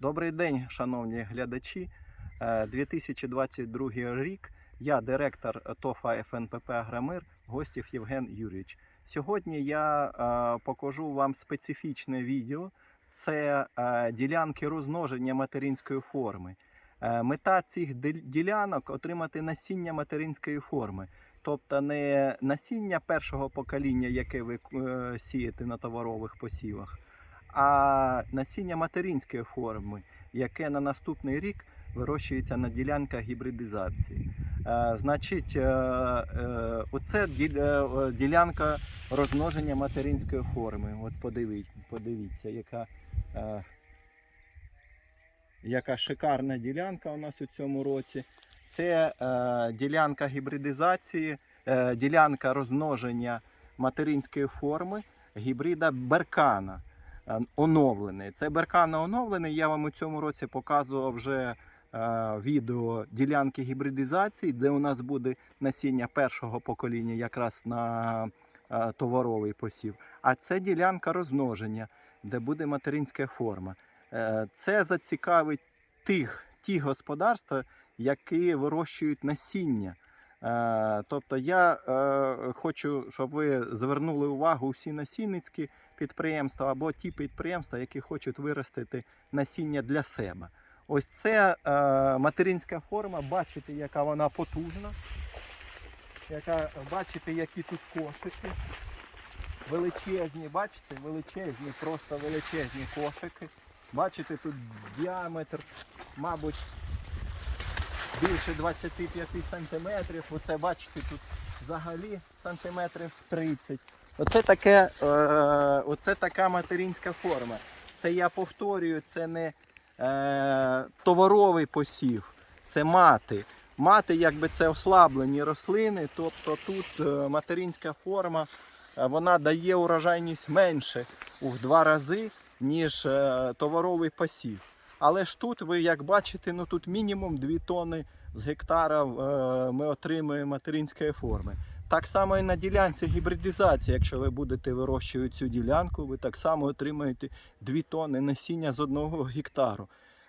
Добрий день, шановні глядачі. Е, 2022 рік. Я директор ТОФА ФНПП Агромир, гостів Євген Юрійович. Сьогодні я е, покажу вам специфічне відео. Це е, ділянки розмноження материнської форми. Е, Мета цих ділянок отримати насіння материнської форми. Тобто не насіння першого покоління, яке ви е, сієте на товарових посівах, а насіння материнської форми, яке на наступний рік вирощується на ділянках гібридизації. Е, значить, е, е, оце діл- ділянка розмноження материнської форми. От подивіться, подивіться, яка, яка шикарна ділянка у нас у цьому році. Це е, ділянка гібридизації, е, ділянка розмноження материнської форми гібрида Беркана оновлений. Це Беркана оновлений. Я вам у цьому році показував вже е, відео ділянки гібридизації, де у нас буде насіння першого покоління якраз на е, товаровий посів. А це ділянка розмноження, де буде материнська форма. Е, Це зацікавить тих, ті господарства, які вирощують насіння. Е, Тобто я е, хочу, щоб ви звернули увагу усі насінницькі підприємства або ті підприємства, які хочуть виростити насіння для себе. Ось це е, материнська форма, бачите, яка вона потужна. Яка, бачите, які тут кошики. Величезні, бачите, величезні, просто величезні кошики. Бачите, тут діаметр, мабуть, більше 25 сантиметрів. Оце бачите, тут взагалі сантиметрів 30. Оце, таке, е, оце така материнська форма. Це я повторюю, це не е, товаровий посів, це мати. Мати, якби це ослаблені рослини, тобто тут е, материнська форма е, вона дає урожайність менше у два рази, ніж е, товаровий посів. Але ж тут ви як бачите, ну тут мінімум 2 тони з гектара е, ми отримуємо материнської форми. Так само і на ділянці гібридизації, якщо ви будете вирощувати цю ділянку, ви так само отримаєте 2 тони насіння з одного гектару.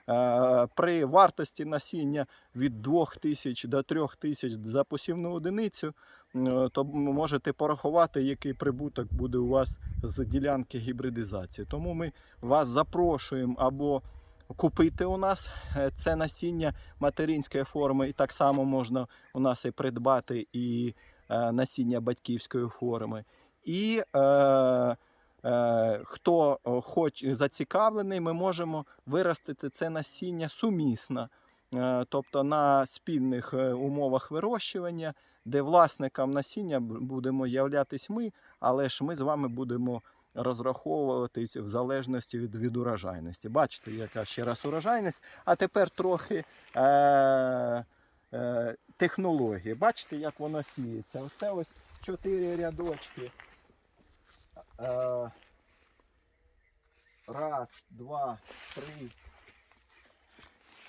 Е, При вартості насіння від 2000 до 3000 за посівну одиницю, е, то можете порахувати, який прибуток буде у вас з ділянки гібридизації. Тому ми вас запрошуємо або купити у нас е, це насіння материнської форми, і так само можна у нас і придбати і е, насіння батьківської форми. І е, е, хто е, хоч зацікавлений, ми можемо виростити це насіння сумісно, тобто на спільних умовах вирощування, де власникам насіння будемо являтись ми, але ж ми з вами будемо розраховуватись в залежності від, від урожайності. Бачите, яка ще раз урожайність. А тепер трохи е, е, технології. Бачите, як воно сіється. Оце ось чотири рядочки. Е, раз, два, три.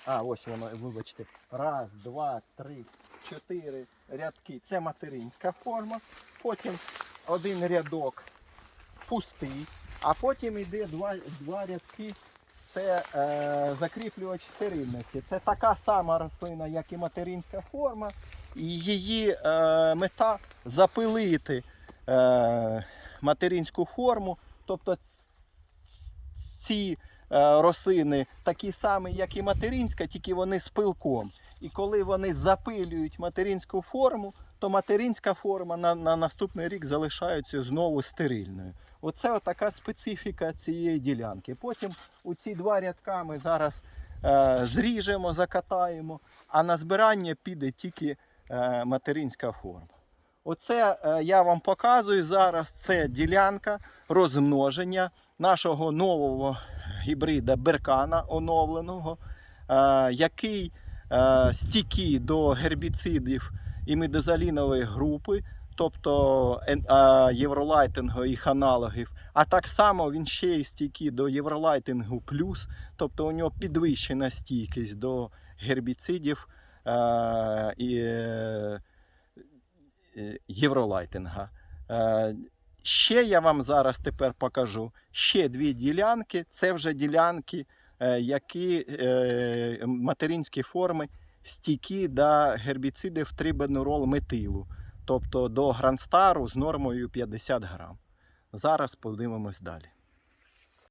А, ось воно, вибачте. Раз, два, три, чотири рядки. Це материнська форма. Потім один рядок пустий, а потім йде два, два рядки. Це е, закріплювач стерильності. Це така сама рослина, як і материнська форма, і її е, мета запилити е, материнську форму. Тобто ці е, рослини такі самі, як і материнська, тільки вони з пилком. І коли вони запилюють материнську форму, то материнська форма на, на наступний рік залишається знову стерильною. Оце така специфіка цієї ділянки. Потім у ці два рядка ми зараз е, зріжемо, закатаємо, а на збирання піде тільки е, материнська форма. Оце е, я вам показую зараз. Це ділянка розмноження нашого нового гібрида беркана оновленого, е, який е, до гербіцидів і медозалінової групи, тобто е, євролайтингу їх аналогів. А так само він ще й стійкий до євролайтингу плюс, тобто у нього підвищена стійкість до гербіцидів е, і євролайтинга. Ще я вам зараз тепер покажу ще дві ділянки. Це вже ділянки які е, материнські форми стійкі до гербіцидів трибенурол метилу, тобто до гранстару з нормою 50 грам. Зараз подивимось далі.